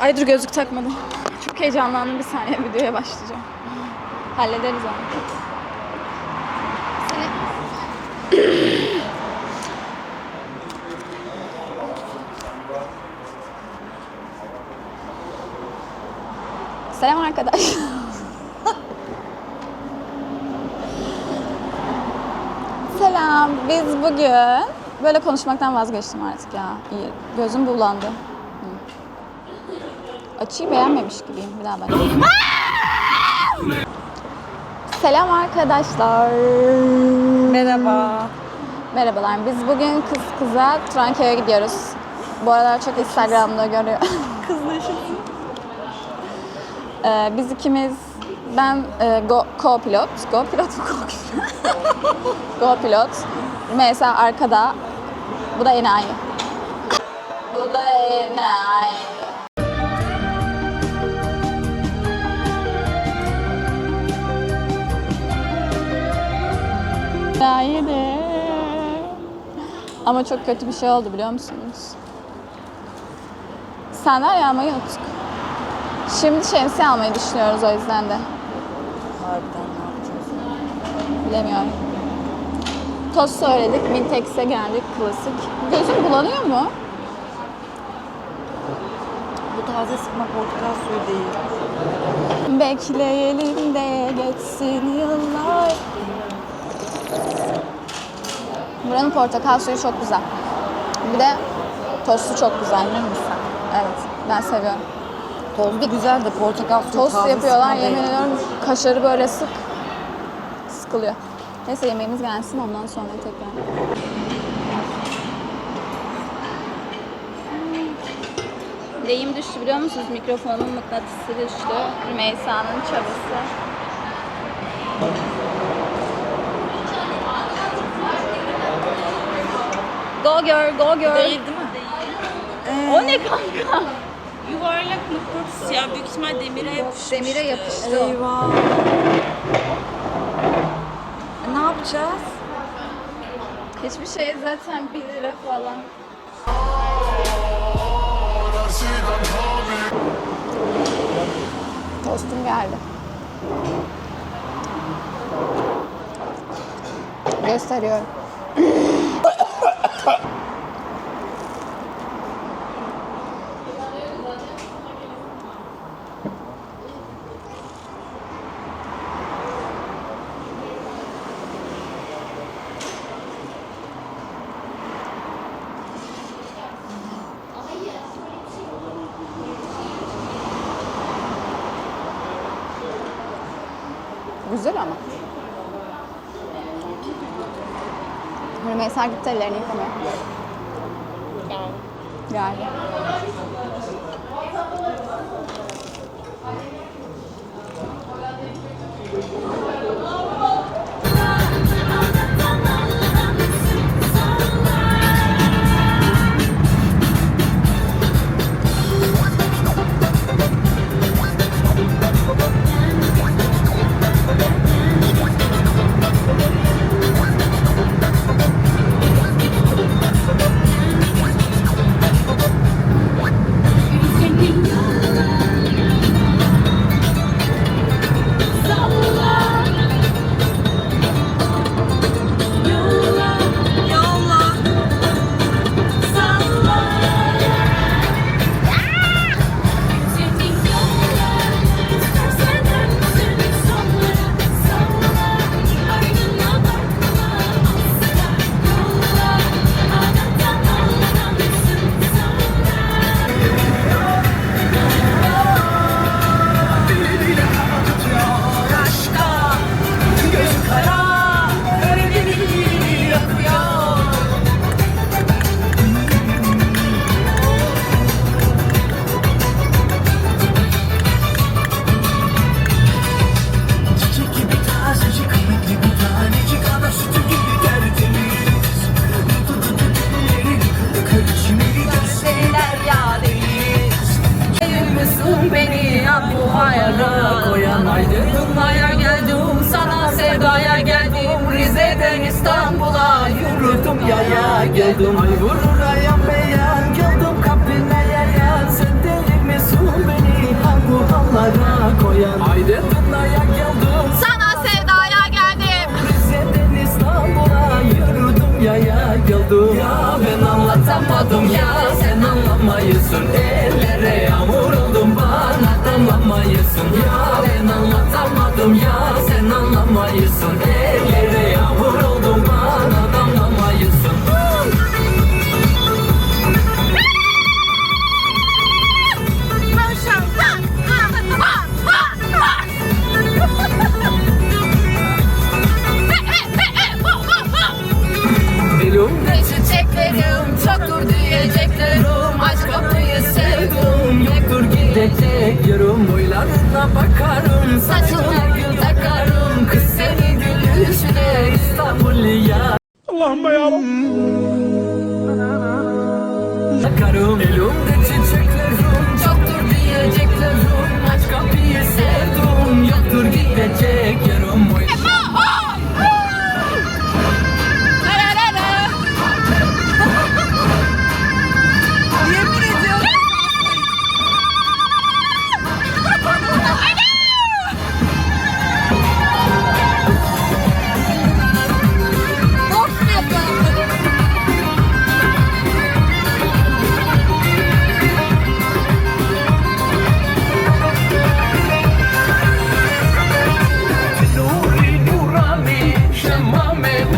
Ay dur gözlük takmadım. Çok heyecanlandım bir saniye videoya başlayacağım. Hallederiz onu. Selam arkadaş. Selam. Biz bugün böyle konuşmaktan vazgeçtim artık ya. İyi. Gözüm bulandı. Açıyı beğenmemiş gibiyim. Bir daha bak. Selam arkadaşlar. Merhaba. Merhabalar. Biz bugün kız kıza Tranköy'e gidiyoruz. Bu aralar çok Instagram'da görüyor. Kızlaşım. Ee, biz ikimiz, ben e, go, co-pilot, go-pilot mu co-pilot? go-pilot. Mesela arkada, bu da enayi. Bu da enayi. De. Ama çok kötü bir şey oldu biliyor musunuz? Sandalye almayı unuttuk. Şimdi şemsiye almayı düşünüyoruz o yüzden de. Harbiden ne yapacağız? Bilemiyorum. Tost söyledik, Mintex'e geldik, klasik. Gözüm bulanıyor mu? Bu taze sıkma portakal suyu değil. Bekleyelim de geçsin yıllar. Buranın portakal suyu çok güzel. Bir de tostu çok güzel. Emin misin? Evet, ben seviyorum. Tozlu güzel de portakal suyu Tost yapıyorlar, yemin ediyorum kaşarı böyle sık. Sıkılıyor. Neyse yemeğimiz gelsin ondan sonra tekrar. Deyim düştü biliyor musunuz? Mikrofonun mıknatısı düştü. Rümeysa'nın çabası. Go girl, go girl. Değil değil mi? Ee, O ne kanka? Yuvarlak mıknatıs ya büyük ihtimal demire yapışmış. Demire yapıştı. Eyvah. E, ne yapacağız? Hiçbir şey zaten 1 lira falan. Tostum geldi. Gösteriyorum. Güzel ama. Rümeysa gitti ellerini yıkamaya. Geldi. Çiçek Boylarına bakarım saçına gül takarım Kız seni gülüşüne İstanbul ya Allah'ım yarabbim. mame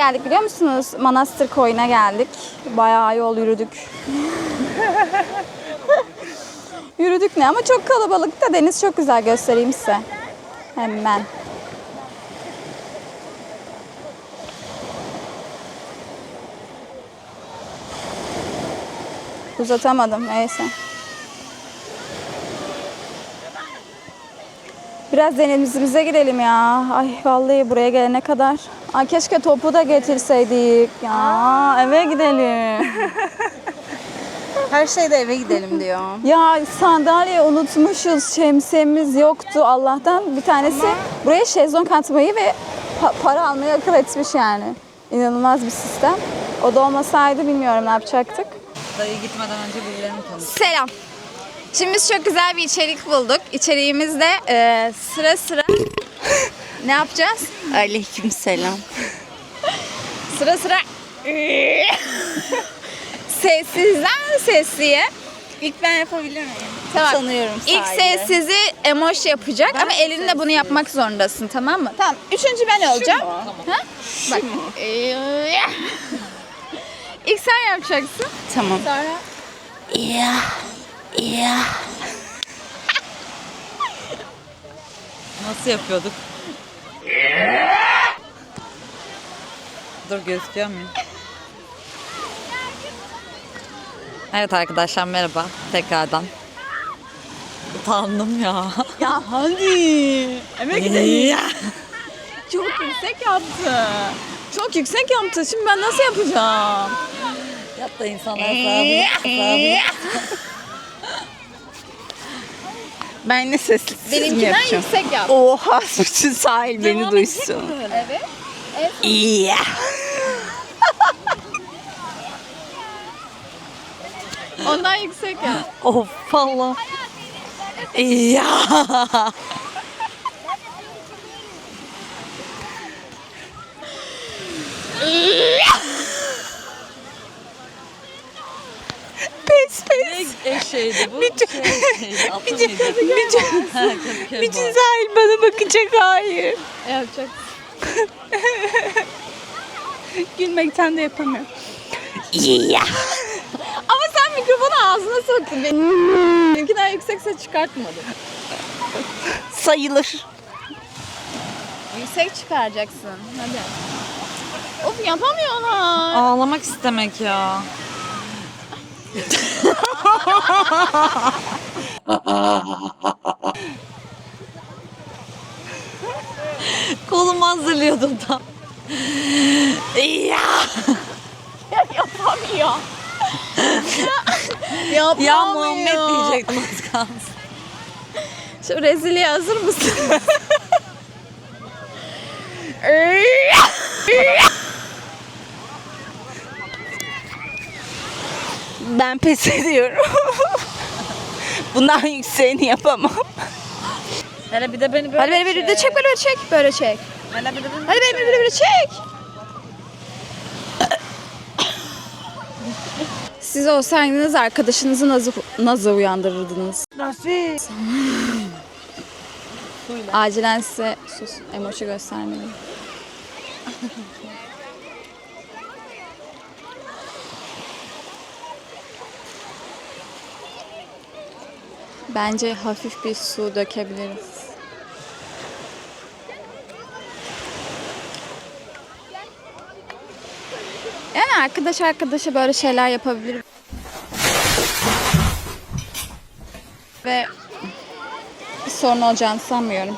geldik biliyor musunuz? Manastır koyuna geldik. Bayağı yol yürüdük. yürüdük ne ama çok kalabalık da deniz çok güzel göstereyim size. Hemen. Uzatamadım neyse. Biraz denizimize girelim ya. Ay vallahi buraya gelene kadar. Ay keşke topu da getirseydik. Ya eve gidelim. Her şeyde eve gidelim diyor. ya sandalye unutmuşuz. Şemsiyemiz yoktu Allah'tan. Bir tanesi buraya şezlong atmayı ve pa- para almayı akıl etmiş yani. İnanılmaz bir sistem. O da olmasaydı bilmiyorum ne yapacaktık. Dayı gitmeden önce birilerini tanış. Selam. Şimdi biz çok güzel bir içerik bulduk. İçeriğimizde e, sıra sıra ne yapacağız? Aleyküm selam. Sıra sıra sessizden sesliye. İlk ben yapabilir miyim? Tamam. Sanıyorum İlk sessizi emoji yapacak ama elinde bunu yapmak zorundasın tamam mı? Tamam. Üçüncü ben olacağım. Ha? Bak. İlk sen yapacaksın. Tamam. Sonra Ya. Ya. Nasıl yapıyorduk? Dur gözüküyor muyum? Evet arkadaşlar merhaba tekrardan. Utandım ya. ya hadi. Eve gidelim. Çok yüksek yaptı. Çok yüksek yaptı. Şimdi ben nasıl yapacağım? Yap da insanlar hesabını, hesabını. Ben ne sesli Benimkinden yüksek yap. Oha bütün sahil beni duysun. Evet. İyi. Ondan yüksek yap. Of valla. Ya. pes. şeydi bu. Bütün- şeydi, atı mıydı? Bütün, Ha, Kadıköy bütün Boğaz. sahil bana bakacak hayır. Yapacak. Gülmekten de yapamıyorum. Ama sen mikrofonu ağzına soktun. Benim- Benimkinden yüksek ses çıkartmadın. Sayılır. Yüksek çıkaracaksın. Hadi. Of yapamıyorlar. Ağlamak istemek ya. Kolumu hazırlıyordum tam. Ya. Yapamıyor. Yapamıyor. Ya Muhammed diyecektim az kalsın. Şu rezilliğe hazır mısın? Ben pes ediyorum. Bundan yükseğini yapamam. Hele bir de beni böyle Hadi beni bir de çek böyle çek. Böyle çek. Hele bir de beni Hadi beni böyle böyle çek. Siz olsaydınız arkadaşınızı nasıl, nasıl uyandırırdınız? Nasıl? Acilen size sus emoji göstermeliyim. Bence hafif bir su dökebiliriz. Yani arkadaş arkadaşa böyle şeyler yapabilir. Ve bir sorun olacağını sanmıyorum.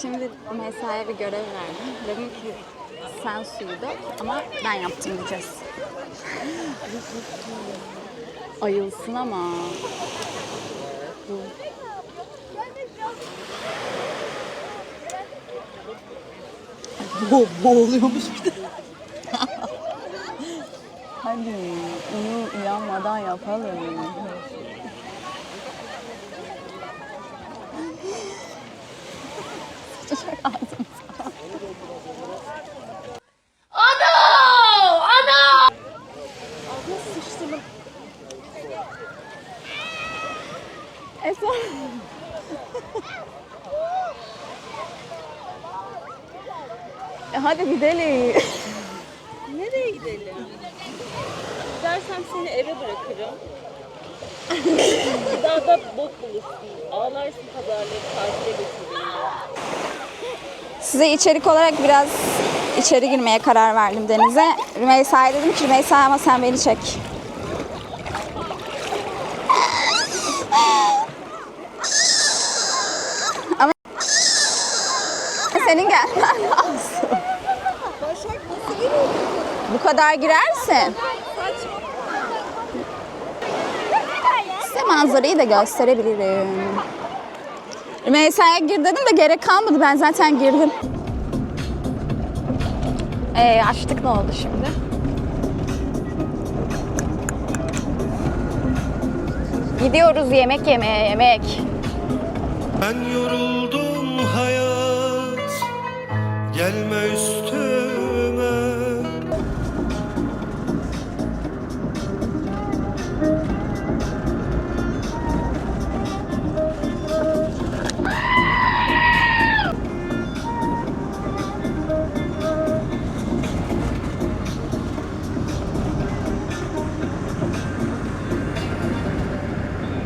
Şimdi mesaiye bir görev verdim. Dedim ki sen suyu dök ama ben yaptım diyeceğiz. Ayılsın ama. Bo boğuluyormuş bir de. Hadi uyu uyanmadan yapalım. Esra. E hadi gidelim. Nereye gidelim? Gidersem seni eve bırakırım. Daha da bok bulursun. Ağlarsın pazarları tatile götürürüm. Size içerik olarak biraz içeri girmeye karar verdim denize. Rümeysa'ya dedim ki Rümeysa ama sen beni çek. Senin gelmen lazım. Bu kadar girersin. Size manzarayı da gösterebilirim. Rümeysa'ya gir dedim de gerek kalmadı. Ben zaten girdim. Ee, açtık ne oldu şimdi? Gidiyoruz yemek yemeye yemek. Ben yoruldum Gelme üstüme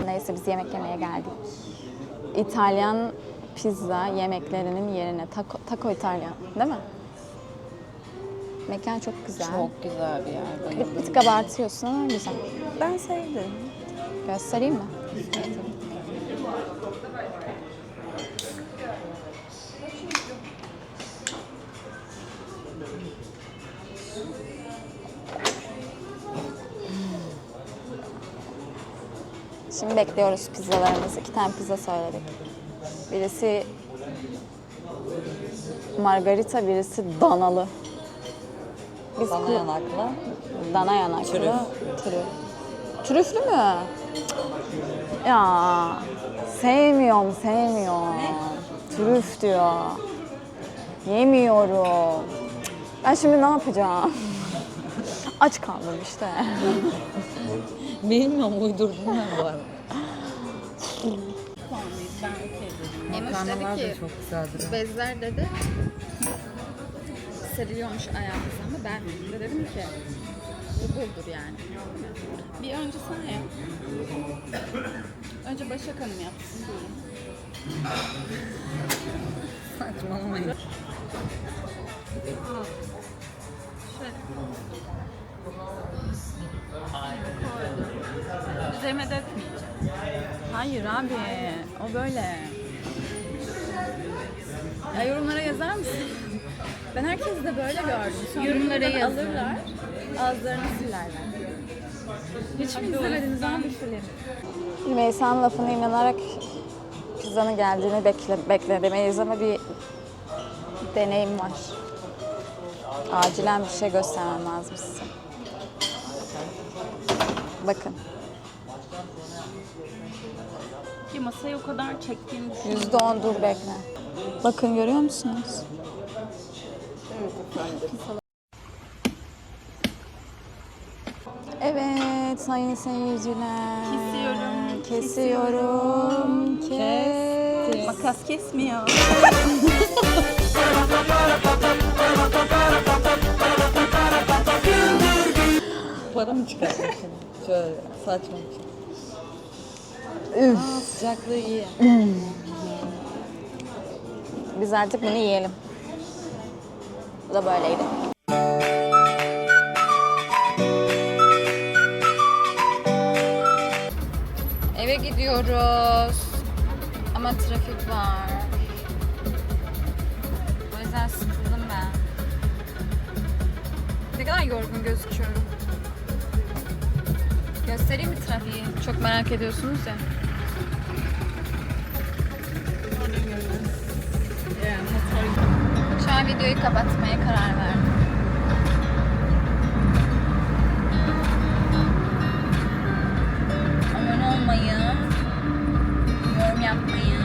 Neyse biz yemek yemeye geldik. İtalyan pizza yemeklerinin yerine taco, taco İtalyan değil mi? Mekan çok güzel. Çok güzel bir yer. Bir, bir tık abartıyorsun ama güzel. Ben sevdim. Göstereyim mi? Şimdi bekliyoruz pizzalarımızı. İki tane pizza söyledik. Birisi margarita, birisi danalı. Biz Sana ku- yanaklı. Dana yanaklı. Trüf. Trüf. Trüflü mü? Ya sevmiyorum, sevmiyorum. Trüf diyor. Yemiyorum. Ben şimdi ne yapacağım? Aç kaldım işte. Bilmiyorum uydurdum ben bu arada. Makarnalar dedi da ki çok güzeldir. bezler dedi seriliyormuş ayağımıza ama ben de dedim ki bu budur yani. Bir önce sana yap. Önce Başak Hanım yapsın. Saçmalamayın. Üzerime dökmeyeceğim. Hayır abi o böyle. Ya yorumlara yazar mısın? Ben herkesi de böyle gördüm. Sonra Yorumlara buradan yazın. Alırlar, ağızlarını silerler. Hiç mi izlemediniz abi filmi? Rümeysa'nın lafına inanarak pizzanın geldiğini bekle, beklemeyiz ama bir deneyim var. Acilen bir şey göstermem lazım size. Bakın. Ki masayı o kadar çektiğini düşünüyorum. Yüzde on dur bekle. Bakın görüyor musunuz? Evet sayın seyirciler. Kesiyorum, Kesiyorum. Kes. Makas kesmiyor. Para mı çıkartmış şimdi? Şöyle saçma bir şey. Üf. Aa, sıcaklığı iyi. Biz artık bunu yiyelim. Bu da böyleydi. Eve gidiyoruz. Ama trafik var. O yüzden sıkıldım ben. Ne kadar yorgun gözüküyorum. Göstereyim mi trafiği? Çok merak ediyorsunuz ya. Şu an videoyu kapatmaya karar verdim. Abone olmayı, yorum yapmayı